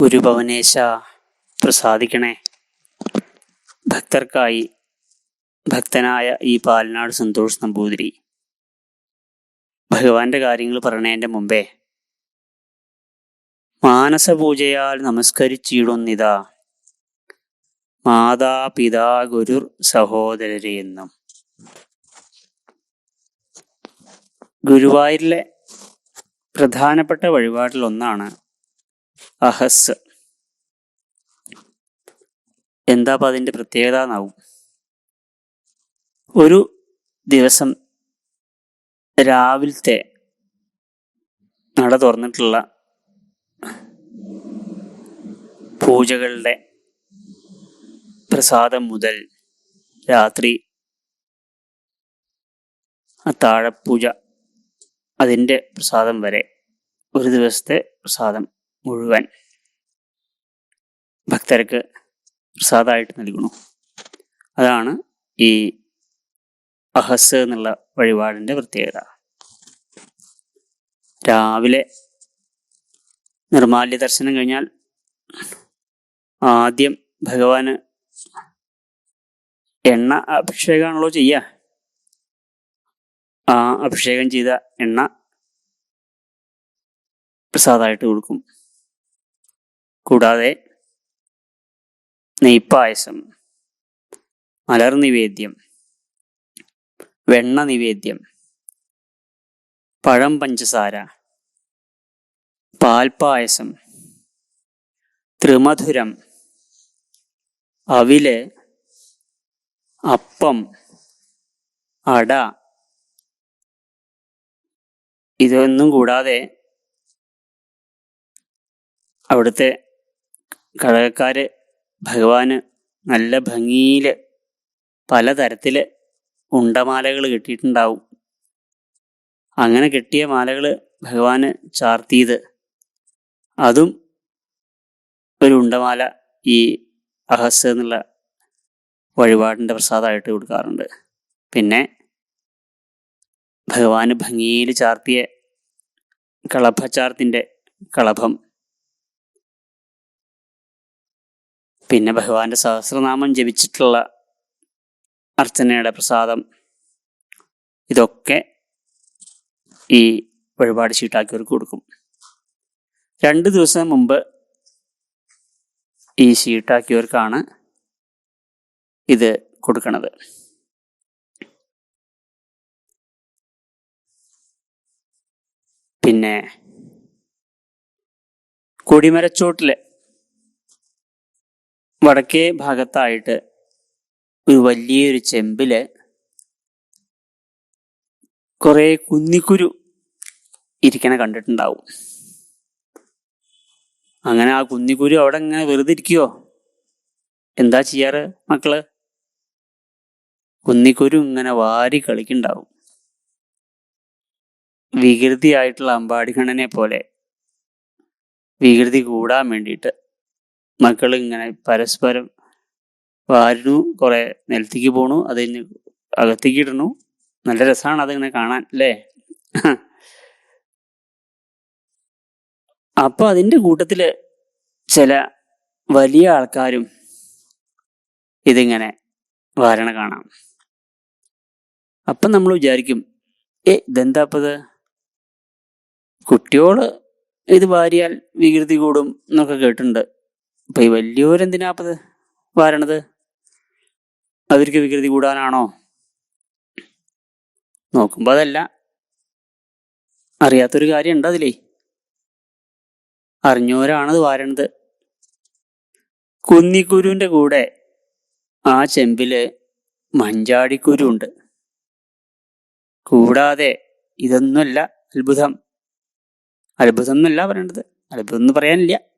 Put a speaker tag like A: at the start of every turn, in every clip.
A: ഗുരുഭവനേശ പ്രസാദിക്കണേ. ഭക്തർക്കായി ഭക്തനായ ഈ പാലനാട് സന്തോഷ് നമ്പൂതിരി ഭഗവാന്റെ കാര്യങ്ങൾ പറയണേന്റെ മുമ്പേ മാനസപൂജയാൽ നമസ്കരിച്ചിടുന്നിതാ മാതാ പിതാ ഗുരുർ സഹോദരരെ എന്നും. ഗുരുവായൂരിലെ പ്രധാനപ്പെട്ട വഴിപാടിലൊന്നാണ് ഒന്നാണ് അഹസ്. എന്താ അപ്പം അതിന്റെ പ്രത്യേകത എന്നാവും? ഒരു ദിവസം രാവിലത്തെ നട തുറന്നിട്ടുള്ള പൂജകളുടെ പ്രസാദം മുതൽ രാത്രി ആ താഴപ്പൂജ അതിന്റെ പ്രസാദം വരെ ഒരു ദിവസത്തെ പ്രസാദം മുഴുവൻ ഭക്തർക്ക് പ്രസാദമായിട്ട് നൽകുന്നു. അതാണ് ഈ അഹസ് എന്നുള്ള വഴിപാടിന്റെ പ്രത്യേകത. രാവിലെ നിർമാല്യ ദർശനം കഴിഞ്ഞാൽ ആദ്യം ഭഗവാന് എണ്ണ അഭിഷേകമാണല്ലോ ചെയ്യുക. ആ അഭിഷേകം ചെയ്ത എണ്ണ പ്രസാദമായിട്ട് കൊടുക്കും. കൂടാതെ നെയ്പ്പായസം മലർ നിവേദ്യം വെണ്ണ നിവേദ്യം പഴം പഞ്ചസാര പാൽപ്പായസം ത്രിമധുരം അവിൽ അപ്പം അട ഇതൊന്നും കൂടാതെ അവിടുത്തെ ഘടകക്കാര് ഭഗവാന് നല്ല ഭംഗിയിൽ പലതരത്തിൽ ഉണ്ടമാലകൾ കിട്ടിയിട്ടുണ്ടാവും. അങ്ങനെ കിട്ടിയ മാലകൾ ഭഗവാന് ചാർത്തിയത്. അതും ഒരു ഉണ്ടമാല ഈ അഹസ് എന്നുള്ള വഴിപാടിന്റെ പ്രസാദമായിട്ട് കൊടുക്കാറുണ്ട്. പിന്നെ ഭഗവാന് ഭംഗിയിൽ ചാർത്തിയ കളഭചാർത്തിന്റെ കളഭം പിന്നെ ഭഗവാന്റെ സഹസ്രനാമം ജപിച്ചിട്ടുള്ള അർച്ചനയുടെ പ്രസാദം ഇതൊക്കെ ഈ വഴിപാട് ഷീട്ടാക്കിയവർക്ക് കൊടുക്കും. രണ്ട് ദിവസം മുമ്പ് ഈ ഷീട്ടാക്കിയവർക്കാണ് ഇത് കൊടുക്കണത്. പിന്നെ കൊടിമരച്ചോട്ടിലെ വടക്കേ ഭാഗത്തായിട്ട് ഒരു വലിയൊരു ചെമ്പിൽ കുറെ കുന്നിക്കുരു ഇരിക്കണ കണ്ടിട്ടുണ്ടാവും. അങ്ങനെ ആ കുന്നിക്കുരു അവിടെ ഇങ്ങനെ വെറുതെ ഇരിക്കുവോ? എന്താ ചെയ്യാറ് മക്കൾ? കുന്നിക്കുരു ഇങ്ങനെ വാരി കളിക്കുണ്ടാവും വികൃതിയായിട്ടുള്ള അമ്പാടികണ്ണനെ പോലെ വികൃതി കൂടാൻ വേണ്ടിയിട്ട് മക്കൾ ഇങ്ങനെ പരസ്പരം വാരുന്നു കുറെ നിലത്തേക്ക് പോണു അത് കഴിഞ്ഞ് അകത്തേക്ക് ഇടണു. നല്ല രസമാണ് അതിങ്ങനെ കാണാൻ അല്ലേ? അപ്പൊ അതിന്റെ കൂട്ടത്തിൽ ചില വലിയ ആൾക്കാരും ഇതിങ്ങനെ വാരണ കാണാം. അപ്പം നമ്മൾ വിചാരിക്കും ഏ ഇതെന്താ കുട്ടിയോട് ഇത് വാരിയാൽ വികൃതി കൂടും എന്നൊക്കെ കേട്ടിട്ടുണ്ട്. അപ്പൊ ഈ വലിയവരെന്തിനാപ്പത് വാരണത്? അവർക്ക് വികൃതി കൂടാനാണോ? നോക്കുമ്പോ അതല്ല. അറിയാത്തൊരു കാര്യം ഉണ്ട് അതിലേ. അറിഞ്ഞവരാണത് വാരണത്. കുന്നിക്കുരുവിന്റെ കൂടെ ആ ചെമ്പിൽ മഞ്ചാടിക്കുരു ഉണ്ട് കൂടാതെ ഇതൊന്നുമല്ല അത്ഭുതം. അത്ഭുതം എന്നല്ല പറയേണ്ടത് അത്ഭുതം എന്ന് പറയാനില്ല.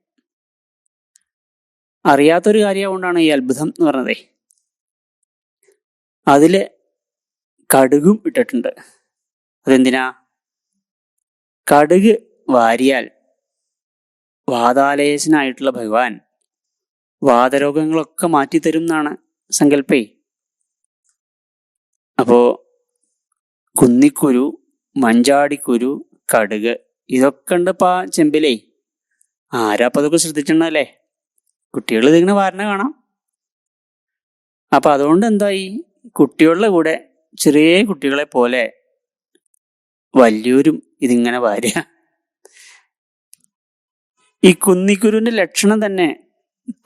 A: അറിയാത്തൊരു കാര്യം കൊണ്ടാണ് ഈ അത്ഭുതം എന്ന് പറഞ്ഞതേ. അതിൽ കടുകും ഇട്ടിട്ടുണ്ട്. അതെന്തിനാ? കടുക് വാരിയാൽ വാതാലയസനായിട്ടുള്ള ഭഗവാൻ വാതരോഗങ്ങളൊക്കെ മാറ്റിത്തരും എന്നാണ് സങ്കല്പേ. അപ്പോ കുന്നിക്കുരു മഞ്ചാടിക്കുരു കടുക് ഇതൊക്കെ ഉണ്ട് ഇപ്പൊ ചെമ്പിലേ. ആരാപ്പതൊക്കെ ശ്രദ്ധിച്ചിട്ടുണ്ടല്ലേ? കുട്ടികൾ ഇതിങ്ങനെ വാരണ കാണാം. അപ്പൊ അതുകൊണ്ട് എന്തായി? കുട്ടികളുടെ കൂടെ ചെറിയ കുട്ടികളെ പോലെ വലിയവരും ഇതിങ്ങനെ വാരുക. ഈ കുന്നിക്കുരുവിന്റെ ലക്ഷണം തന്നെ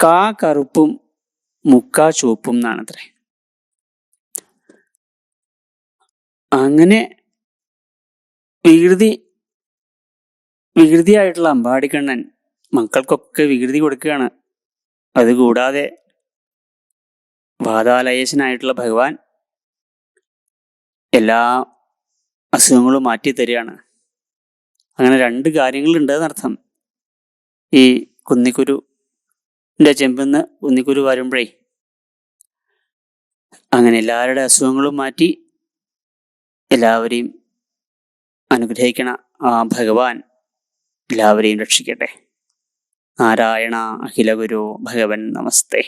A: കാ കറുപ്പും മുക്കാ ചുവപ്പും എന്നാണത്രേ. അങ്ങനെ വികൃതി വികൃതിയായിട്ടുള്ള അമ്പാടിക്കണ്ണൻ മക്കൾക്കൊക്കെ വികൃതി കൊടുക്കുകയാണ്. അതുകൂടാതെ വാതാലയശനായിട്ടുള്ള ഭഗവാൻ എല്ലാ അസുഖങ്ങളും മാറ്റി തരികയാണ്. അങ്ങനെ രണ്ട് കാര്യങ്ങളുണ്ട് എന്നർത്ഥം. ഈ കുന്നിക്കുരുന്റെ ചെമ്പെന്ന് കുന്നിക്കുരു വരുമ്പോഴേ അങ്ങനെ എല്ലാവരുടെ അസുഖങ്ങളും മാറ്റി എല്ലാവരെയും അനുഗ്രഹിക്കണ ആ ഭഗവാൻ എല്ലാവരെയും രക്ഷിക്കട്ടെ. നാരായണ അഖിലഗുരു ഭഗവൻ നമസ്തേ.